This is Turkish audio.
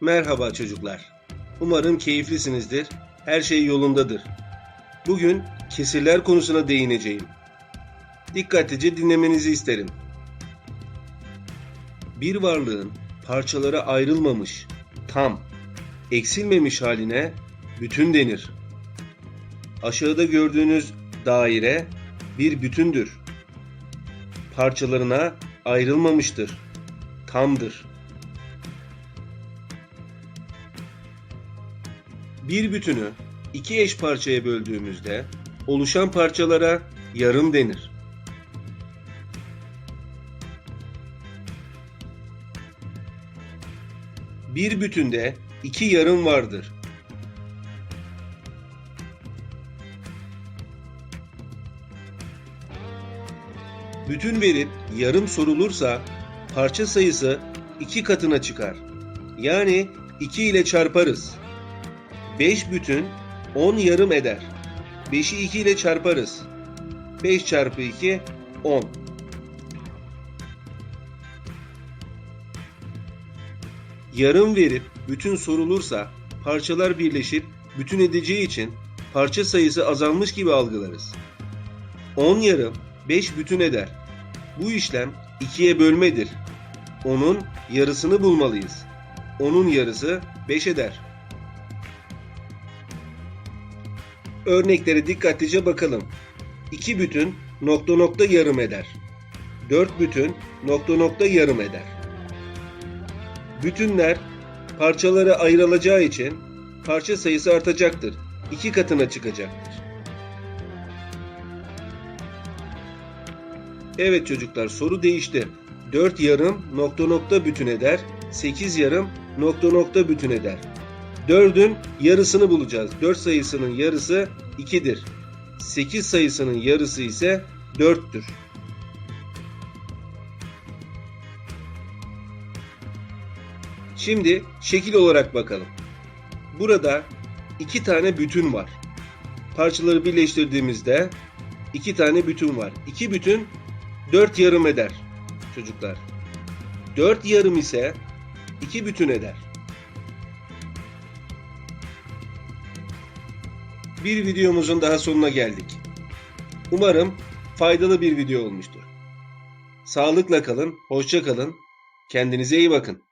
Merhaba çocuklar. Umarım keyiflisinizdir. Her şey yolundadır. Bugün kesirler konusuna değineceğim. Dikkatlice dinlemenizi isterim. Bir varlığın parçalara ayrılmamış, tam, eksilmemiş haline bütün denir. Aşağıda gördüğünüz daire bir bütündür. Parçalarına ayrılmamıştır, tamdır. Bir bütünü iki eş parçaya böldüğümüzde oluşan parçalara yarım denir. Bir bütünde iki yarım vardır. Bütün verip yarım sorulursa parça sayısı iki katına çıkar. Yani 2 ile çarparız. 5 bütün 10 yarım eder. 5'i 2 ile çarparız. 5 çarpı 2 10. Yarım verip bütün sorulursa parçalar birleşip bütün edeceği için parça sayısı azalmış gibi algılarız. 10 yarım 5 bütün eder. Bu işlem 2'ye bölmedir. Onun yarısını bulmalıyız. Onun yarısı 5 eder. Örneklere dikkatlice bakalım. 2 bütün nokta nokta yarım eder. 4 bütün nokta nokta yarım eder. Bütünler parçalara ayrılacağı için parça sayısı artacaktır. 2 katına çıkacaktır. Evet çocuklar soru değişti. 4 yarım nokta nokta bütün eder. 8 yarım nokta nokta bütün eder. 4'ün yarısını bulacağız. 4 sayısının yarısı 2'dir. 8 sayısının yarısı ise 4'tür. Şimdi şekil olarak bakalım. Burada iki tane bütün var. Parçaları birleştirdiğimizde iki tane bütün var. İki bütün dört yarım eder çocuklar. Dört yarım ise iki bütün eder. Bir videomuzun daha sonuna geldik. Umarım faydalı bir video olmuştur. Sağlıkla kalın, hoşça kalın, kendinize iyi bakın.